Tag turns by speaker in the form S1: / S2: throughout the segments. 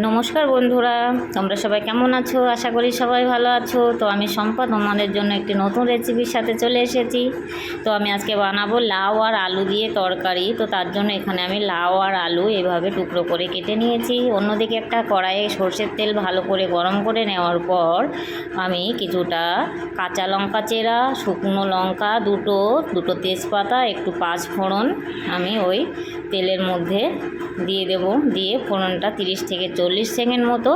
S1: নমস্কার বন্ধুরা, তোমরা সবাই কেমন আছো? আশা করি সবাই ভালো আছো। তো আমি সম্পদ, তোমাদের জন্য একটি নতুন রেসিপির সাথে চলে এসেছি। তো আমি আজকে বানাবো লাউ আর আলু দিয়ে তরকারি। তো তার জন্য এখানে আমি লাউ আর আলু এভাবে টুকরো করে কেটে নিয়েছি। অন্যদিকে একটা কড়াইয়ে সর্ষের তেল ভালো করে গরম করে নেওয়ার পর আমি কিছুটা কাঁচা লঙ্কা চেরা, শুকনো লঙ্কা, দুটো দুটো তেজপাতা, একটু পাঁচ ফোড়ন আমি ওই তেলের মধ্যে দিয়ে দেব। দিয়ে ফোড়নটা তিরিশ থেকে চল্লিশ সেকেন্ড মতো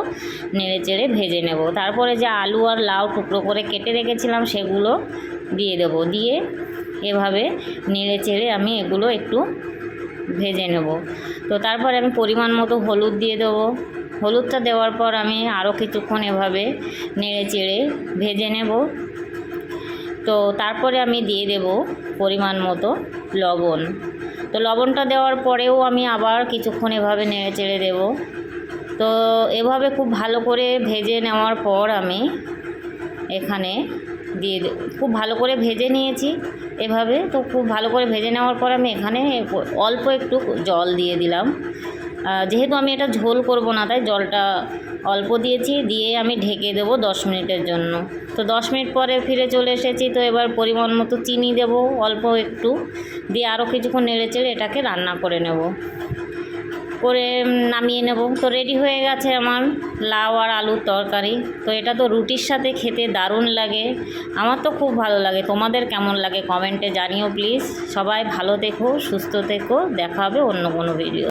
S1: নেড়ে চেড়ে ভেজে নেব। তারপরে যে আলু আর লাউ টুকরো করে কেটে রেখেছিলাম, সেগুলো দিয়ে দেব। দিয়ে এভাবে নেড়ে চেড়ে আমি এগুলো একটু ভেজে নেব। তো তারপরে আমি পরিমাণ মতো হলুদ দিয়ে দেবো। হলুদটা দেওয়ার পর আমি আরও কিছুক্ষণ এভাবে নেড়ে চেড়ে ভেজে নেব। তো তারপরে আমি দিয়ে দেব পরিমাণ মতো লবণ। তো লবণটা দেওয়ার পরেও আমি আবার কিছুক্ষণ এভাবে নেড়ে চেড়ে দেবো। তো এভাবে খুব ভালো করে ভেজে নেওয়ার পর আমি এখানে দিয়ে খুব ভালো করে ভেজে নিয়েছি। এভাবে তো খুব ভালো করে ভেজে নেওয়ার পর আমি এখানে অল্প একটু জল দিয়ে দিলাম। যেহেতু আমি এটা ঝোল করব না, তাই জলটা অল্প দিয়েছি। দিয়ে আমি ঢেকে দেবো দশ মিনিটের জন্য। তো দশ মিনিট পরে ফিরে চলে এসেছি। তো এবার পরিমাণ মতো চিনি দেবো অল্প একটু। দিয়ে আরও কিছুক্ষণ নেড়ে চেড়ে এটাকে রান্না করে নেব। করে নামিয়ে নেব। তো রেডি হয়ে গেছে আমার লাউ আর আলুর তরকারি। তো এটা তো রুটির সাথে খেতে দারুণ লাগে। আমার তো খুব ভালো লাগে। তোমাদের কেমন লাগে কমেন্টে জানিও প্লিজ। সবাই ভালো দেখো সুস্থ থেকো। দেখা হবে অন্য কোনো ভিডিও